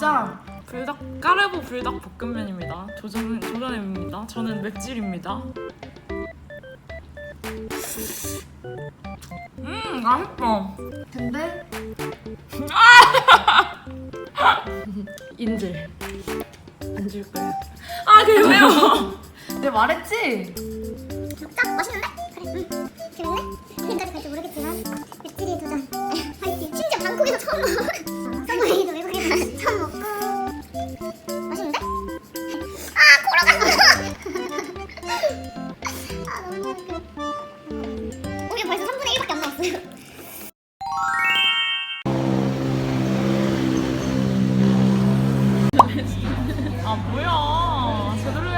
진짜 불닭 까르보 불닭 볶음면입니다. 조전 조전입니다. 저는 맥질입니다. 음 맛있어. 근데 아! 인질 안 줄 거야. 아 그래요? 내가 말했지? 딱 맛있는데? 그래.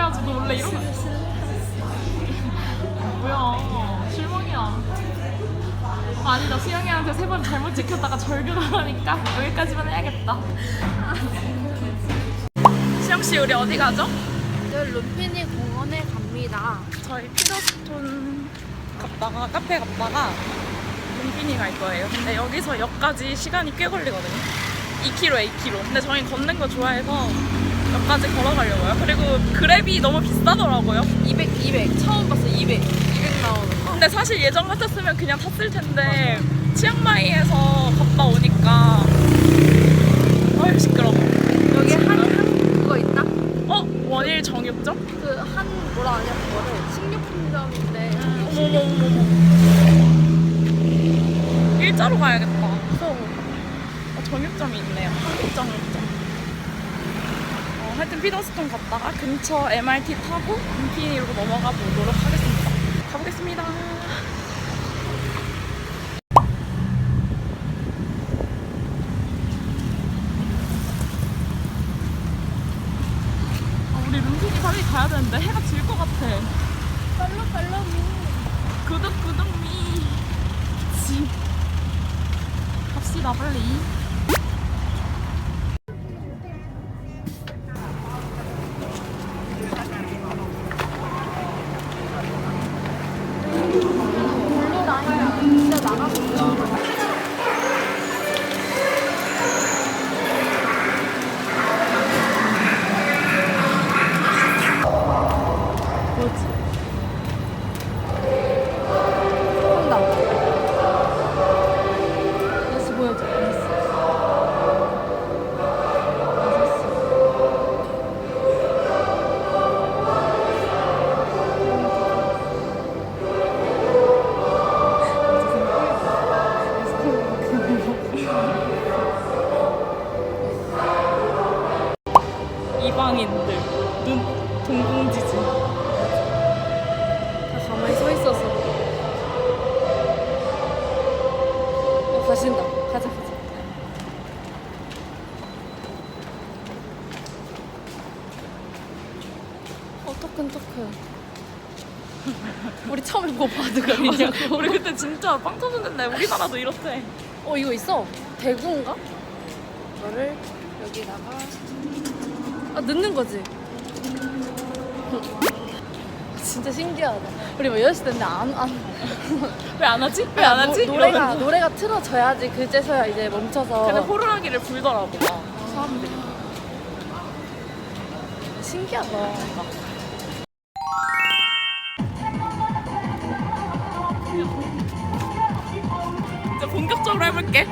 해야지. 너 원래 이런 거. 뭐야. 실망이야. 아니, 나 수영이한테 세 번 잘못 지켰다가 절규당하니까 여기까지만 해야겠다. 수영씨, 우리 어디 가죠? 저 루피니 공원에 갑니다. 저희 피더스톤 갔다가 카페 갔다가 lumfin이 갈 거예요. 근데 여기서 역까지 시간이 꽤 걸리거든요. 2km에 2km. 근데 저희 걷는 거 좋아해서 역까지 걸어가려고요. 그리고 그랩이 너무 비싸더라고요. 200, 200. 처음 봤어, 200. 200 나오는 거. 근데 사실 예전 같았으면 그냥 탔을 텐데 치앙마이에서 갔다 오니까 어휴 시끄러워. 여기 한, 한 그거 있다? 어? 원일 정육점? 그 한 뭐라 하냐 그거를 식료품점인데 어머머머머. 일자로 가야겠다. 무서워. 어, 정육점이 있네요. 한국 정육점. 어, 하여튼 피더스톤 갔다가 근처 MRT 타고 인피니로 넘어가 보도록 하겠습니다. 가보겠습니다. 아, 우리 룸피니 빨리 가야 되는데 해가 질 것 같아. 빨로 빨로 구독 구독 미. 지. 갑시다 빨리. 토큰, 토큰. 우리 처음에 뭐 바드가 있냐고. 우리 그때 진짜 빵 터졌는데 우리나라도 이렇대. 어, 이거 있어. 대구인가? 이거를 여기다가. 아, 넣는 거지? 진짜 신기하다. 우리 뭐 6시 됐는데 안, 안. 왜 안 하지? 왜 안 하지? 노, 노래가, 이러면서. 노래가 틀어져야지 그제서야 이제 멈춰서. 근데 호루라기를 불더라고. 막, 사람들이. 신기하다. 본격적으로 해볼게.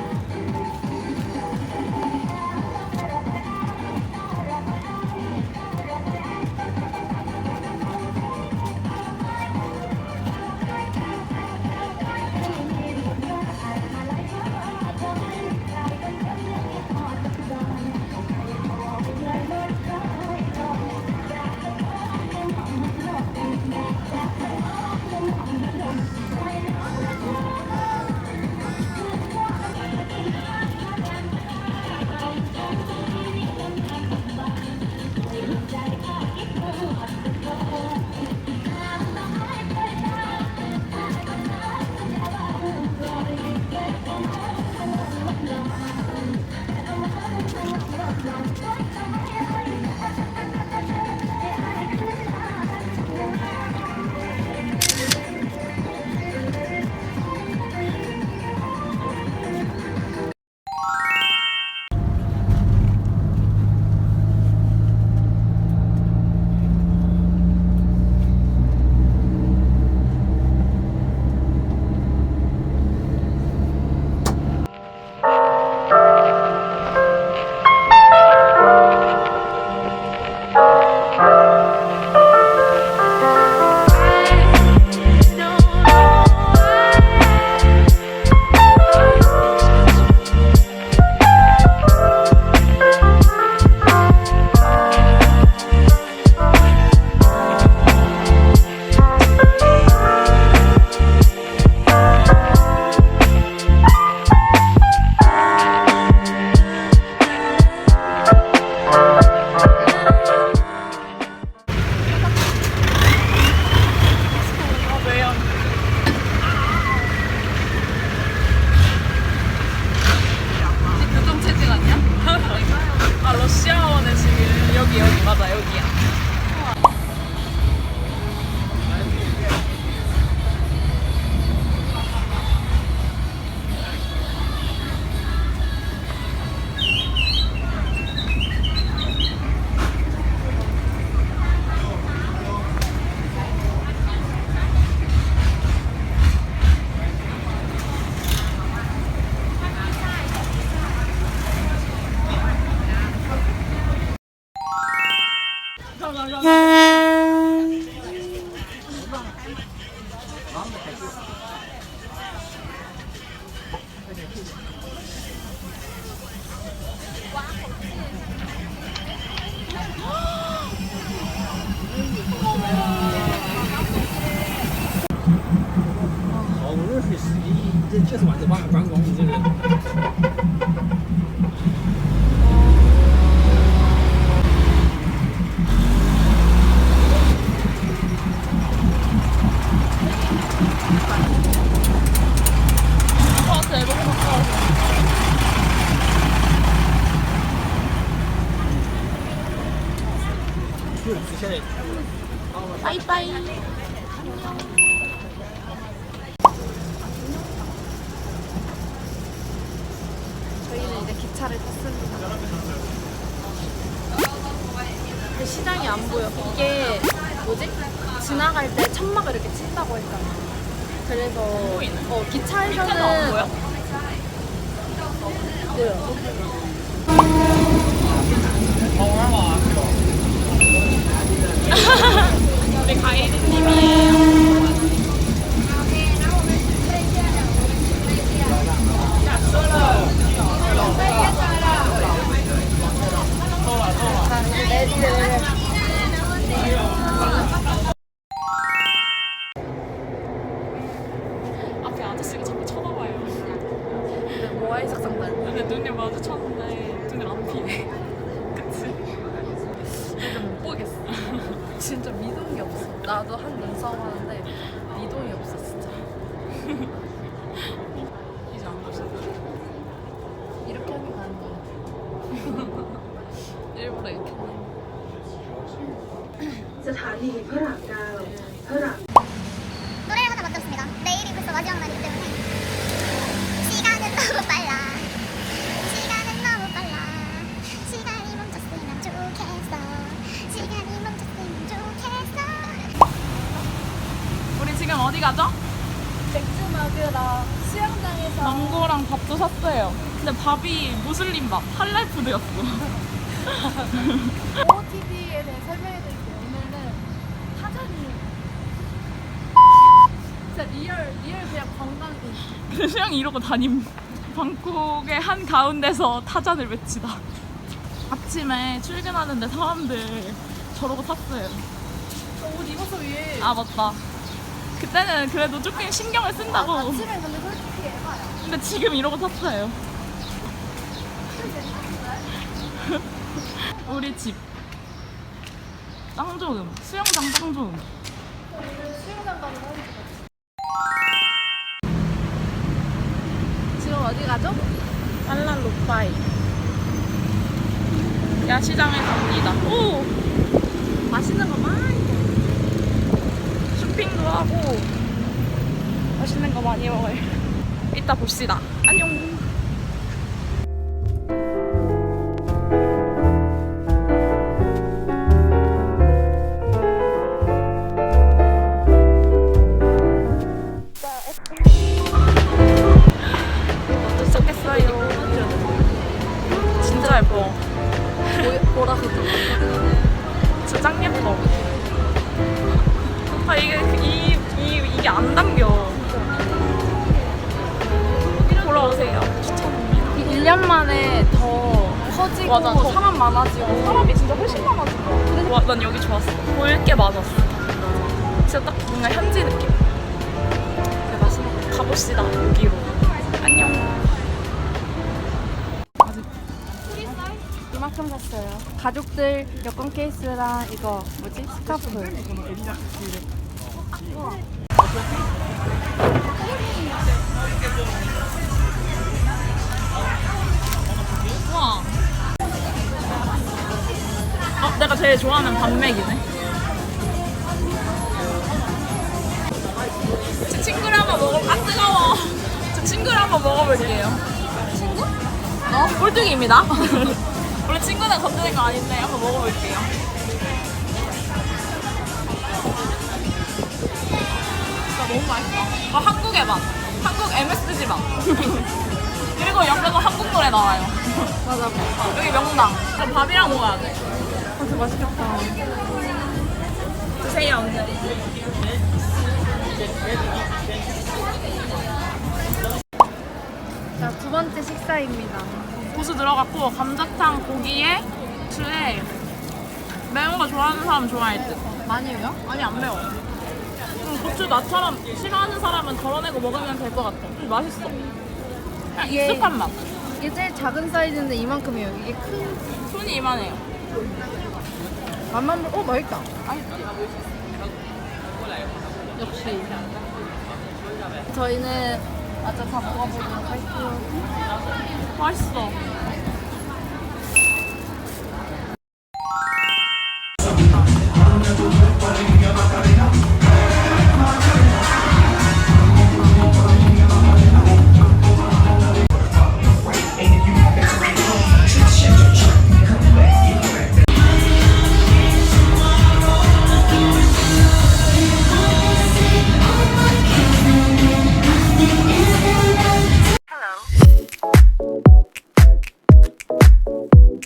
기차를 탔습니다. 근데 시장이 안 보여. 이게 뭐지? 지나갈 때 천막을 이렇게 친다고 했잖아. 그래서. 어, 기차에서는 안 보여? 네 가이드님이에요. 앞에 아저씨가 자꾸 쳐다봐요. 모아이 sak상단. 근데 눈이 마주 쳤는데 눈을 안 피해. 그치? 못 보겠어. 진짜 미동이 없어. 나도 한 눈싸움 하는데 밥이 무슬림 밥, 할랄 푸드였어. OOTD에 대해 설명해 드릴게요. 오늘은 타잔이 진짜 리얼 리얼 그냥 관광이 그냥 이러고 다님 방콕의 한 가운데서 타잔을 외치다. 아침에 출근하는데 사람들 저러고 탔어요. 옷 입어서 위에 아 맞다. 그때는 그래도 조금 신경을 쓴다고. 아 침에 근데 솔직히 에바야. 근데 지금 이러고 탔어요. 우리 집. 짱 좋음. 수영장 짱 좋음. 수영장 가는 거 지금 어디 가죠? 빨란 로파이. 야시장에 갑니다. 오! 맛있는 거 많이 쇼핑도 하고 맛있는 거 많이 먹어요. 이따 봅시다. 안녕. 맞아, 더- 사람 많아지고 사람이 진짜 훨씬 많아졌어. 와, 난 여기 좋았어. 볼 게 많았어. 진짜 딱 뭔가 현지 느낌. 네, 맛있는 가봅시다 여기로. 안녕. 이만큼 샀어요. 가족들 여권 케이스랑 이거 뭐지? 스카프. 우와. 어, 내가 제일 좋아하는 반맥이네. 제 친구를 한번 먹어. 아 뜨거워. 제 친구를 한번 먹어볼게요. 친구? 어? 꼴뚜기입니다. 우리 친구는 건드는 거 아닌데 한번 먹어볼게요. 진짜 너무 맛있어. 아 한국의 맛. 한국 MSG 맛. 그리고 옆에서 한국 노래 나와요. 맞아. 여기 명당. 밥이랑 먹어야 돼. 진짜 맛있겠다. 드세요, 자, 두 번째 식사입니다. 고수 들어갔고 감자탕 고기에 주에 매운 거 좋아하는 사람 좋아할 듯. 많이 해요? 아니 안 매워. 음, 고추 나처럼 싫어하는 사람은 덜어내고 먹으면 될 것 같아. 음, 맛있어. 익숙한 맛. 이게 제일 작은 사이즈인데 이만큼이에요. 이게 큰 손이 이만해요. 맛만 보, 어 맛있다. 맛있지. 역시. 저희는 아까 다 먹어보고 맛있어. 맛있어.